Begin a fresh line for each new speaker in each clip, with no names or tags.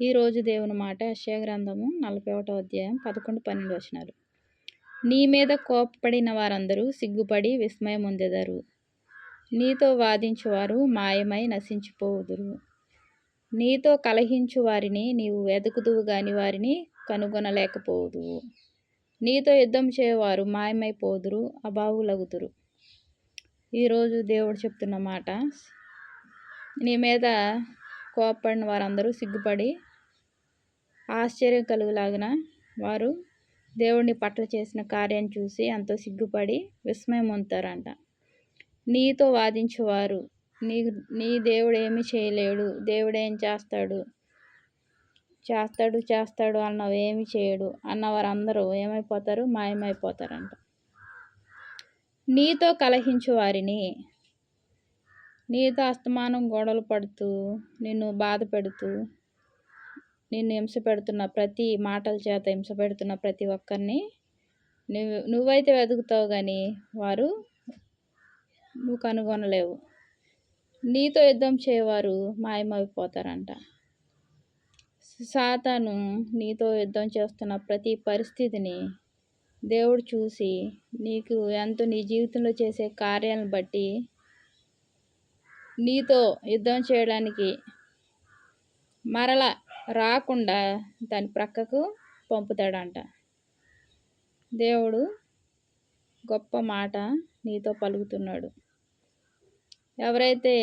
ఈరోజు దేవుని మాట యెషయా గ్రంథము నలభై ఒకటో అధ్యాయం పదకొండు పన్నెండు వచనాలు. నీ మీద కోపపడిన వారందరూ సిగ్గుపడి విస్మయం పొందెదరు నీతో వాదించువారు మాయమై నశించిపోవుదురు. నీతో కలహించు వారిని నీవు వెతుకుదువు గాని వారిని కనుగొనలేకపోదువు నీతో యుద్ధం చేయవారు మాయమైపోదురు అబావులగుదురు. ఈరోజు దేవుడు చెప్తున్న మాట నీ మీద కోపడిన వారందరూ సిగ్గుపడి ఆశ్చర్యం కలుగులాగిన వారు దేవుడిని పట్ల చేసిన కార్యం చూసి ఎంతో సిగ్గుపడి విస్మయం పొందుతారంట. నీతో వాదించేవారు నీ నీ దేవుడు ఏమి చేయలేడు దేవుడు ఏం చేస్తాడు చేస్తాడు చేస్తాడు అన్నవి ఏమి చేయడు అన్న వారందరూ ఏమైపోతారు? మాయమైపోతారంట. నీతో కలహించు వారిని నీతో అస్తమానం గొడవలు పడుతూ నిన్ను బాధ పెడుతూ నిన్ను హింస పెడుతున్న ప్రతి మాటల చేత హింస పెడుతున్న ప్రతి ఒక్కరిని నువ్వు నువ్వైతే వెతుకుతావు కానీ వారు నువ్వు కనుగొనలేవు. నీతో యుద్ధం చేయవారు మాయమైపోతారంట. సాతాను నీతో యుద్ధం చేస్తున్న ప్రతి పరిస్థితిని దేవుడు చూసి నీకు ఎంతో నీ జీవితంలో చేసే కార్యాలను బట్టి నీతో యుద్ధం చేయడానికి మరల రాకుండా దాని ప్రక్కకు పంపుతాడంట. దేవుడు గొప్ప మాట నీతో పలుకుతున్నాడు. ఎవరైతే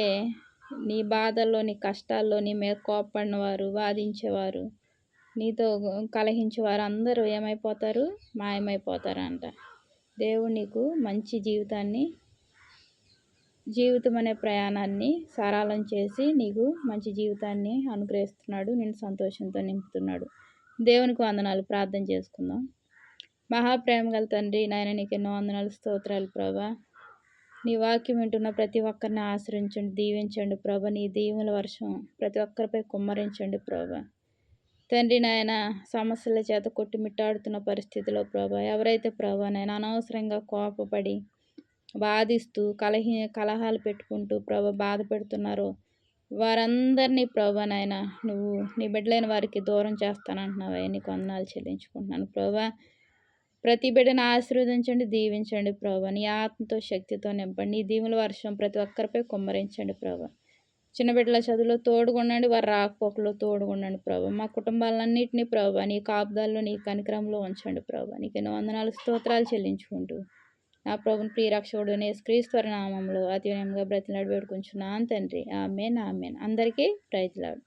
నీ బాధల్లో నీ కష్టాల్లో నీ మీద కోప్పడిన వారు వాదించేవారు నీతో కలహించేవారు అందరూ ఏమైపోతారు? మాయమైపోతారంట. దేవుడు నీకు మంచి జీవితాన్ని జీవితం అనే ప్రయాణాన్ని సరళం చేసి నీకు మంచి జీవితాన్ని అనుగ్రహిస్తున్నాడు. నేను సంతోషంతో నింపుతున్నాడు. దేవునికి వందనాలు. ప్రార్థన చేసుకుందాం. మహాప్రేమ గల తండ్రి నాయన నీకు ఎన్నో వందనాలు స్తోత్రాలు ప్రభా. నీ వాక్యం వింటున్న ప్రతి ఒక్కరిని ఆశ్రయించండి దీవించండి ప్రభ. నీ దీవుల వర్షం ప్రతి ఒక్కరిపై కుమ్మరించండి ప్రభా. తండ్రి నాయన సమస్యల చేత కొట్టుమిట్టాడుతున్న పరిస్థితిలో ప్రభా ఎవరైతే ప్రభా నాయన అనవసరంగా కోపపడి బాధిస్తూ కలహి కలహాలు పెట్టుకుంటూ ప్రభ బాధ పెడుతున్నారో వారందరినీ ప్రభా నాయన నువ్వు నీ బిడ్డలైన వారికి దూరం చేస్తానంటున్నావా? నీకు వందనాలు చెల్లించుకుంటున్నాను ప్రభా. ప్రతి బిడ్డను ఆశీర్వదించండి దీవించండి ప్రభా. నీ ఆత్మతో శక్తితో నింపండి. నీ దీవుల వర్షం ప్రతి ఒక్కరిపై కుమ్మరించండి ప్రభా. చిన్న బిడ్డల చదువులో తోడుగుండండి వారు రాకపోకలో తోడుగుండండి ప్రభా. మా కుటుంబాలన్నింటినీ ప్రభా నీ కాపుదాల్లో నీ కనికరంలో ఉంచండి ప్రభా. నీకు ఎన్నో వందనాలు స్తోత్రాలు చెల్లించుకుంటూ నా ప్రభుని ప్రియరక్షకుడు క్రీస్తు నామంలో అతి వినయంగా బ్రతిలాడి వేడుకుంటున్నాను తండ్రి. Amen amen. అందరికీ ప్రైజ్లాడు